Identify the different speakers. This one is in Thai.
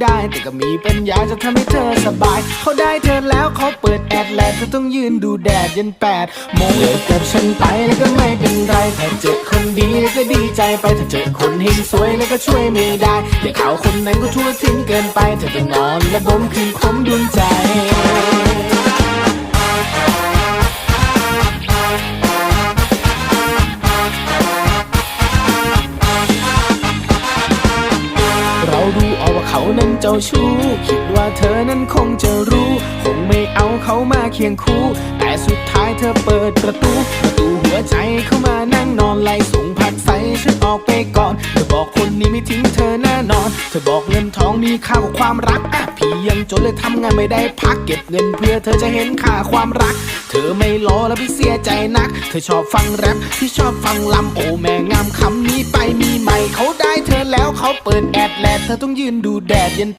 Speaker 1: ได้แต่ก็มีปัญญาจะทำให้เธอสบาย เขาได้เธอแล้วเขาเปิดแอดแลนเธอต้องยืนดูแดดยันแปดโมงเลิกกับฉันไปแล้วก็ไม่เป็นไรถ้าเจอคนดีแล้วก็ดีใจไปถ้าเจอคนเฮงสวยแล้วก็ช่วยไม่ได้แต่เขาคนนั้นก็ทั่วทิ้งเกินไปเธอต้องนอนและบ่มคืนคมดวงใจ ว่าเขานั้นเจ้าชู้ คิดว่าเธอนั้นคงจะรู้ คงไม่เอาเขามาเคียงคู่ แต่สุดท้ายเธอเปิดประตู ประตูหัวใจเข้ามานั่งนอนไล่ส่งผักใส่ฉันออกไปก่อน เธอบอกคนนี้ไม่ทิ้งเธอแน่นอน เธอบอกเงินทองมีค่ากว่าความรักอะพี่ยังจนเลยทำงานไม่ได้พักเก็บเงินเพื่อเธอจะเห็นค่าความรัก เธอไม่รอแล้วพี่เสียใจนัก เธอชอบฟังแรปพี่ชอบฟังลำโอแม่งามคำนี้ไปมีใหม่เขาได้เธอ เปิดแอดแลดเธอต้องยืนดูแดดเย็น